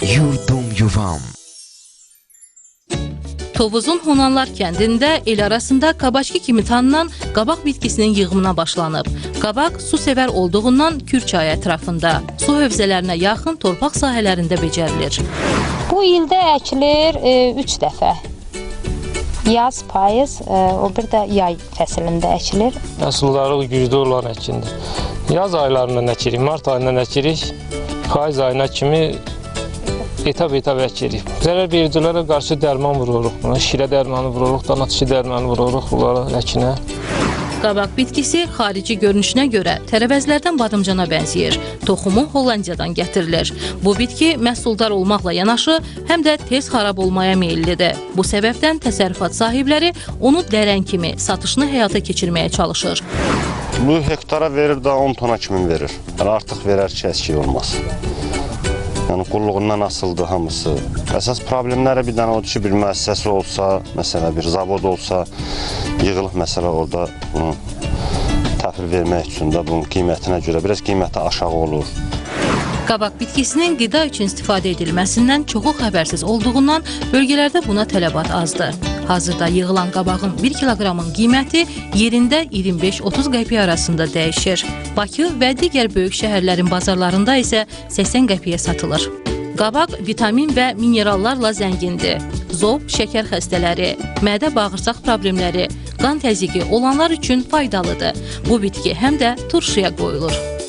Yurdum yuvam. Tovuzun Honanlar kəndində el arasında qabaçki kimi tanınan qabaq bitkisinin yığımına başlanıb. Qabaq su sevər olduğundan Kürçay ətrafında, su hövzələrinə yaxın torpaq sahələrində becərilir. Bu ildə əkilir 3 dəfə. Yaz, payız, e, o bir də yay fəslində əkilir. Məhsuldarlıq güclü olan əkindir. Yaz aylarından əkirik, mart ayından əkirik, payız ayına kimi etap-etap əkirik. Zərər vericilərə qarşı dərman vururuq. Buna şirə dərmanı vururuq, danatçı dərmanı vururuq bunlara əkinə. Qabaq bitkisi xarici görünüşünə görə tərəvəzlərdən badımcana bənzəyir. Toxumu Hollandiyadan gətirilir. Bu bitki məhsuldar olmaqla yanaşı, həm də tez xarab olmaya meyllidir. Bu səbəbdən təsərrüfat sahibləri onu dərən kimi satışını həyata keçirməyə çalışır. Bu hektara verir də 10 tona kimi verir. Yəni artıq verər ki, əskik olmaz. Yəni qulluğundan asıldı hamısı. Əsas problemləri bir dənə odur ki, bir müəssisəsi olsa, məsələn bir zavod olsa, yığılıb məsələ orada bunu təhvil vermək üçün də bunun qiymətinə görə biraz qiyməti aşağı olur. Qabaq bitkisinin qida üçün istifadə edilməsindən çoxu xəbərsiz olduğundan bölgələrdə buna tələbat azdır. Hazırda yığılan qabağın 1 kiloqramın qiyməti yerində 25-30 qəpik arasında dəyişir. Bakı və digər böyük şəhərlərin bazarlarında isə 80 qəpiyə satılır. Qabaq vitamin və minerallarla zəngindir. Zob, şəkər xəstələri, mədə-bağırsaq problemləri, qan təzyiqi olanlar üçün faydalıdır. Bu bitki həm də turşuya qoyulur.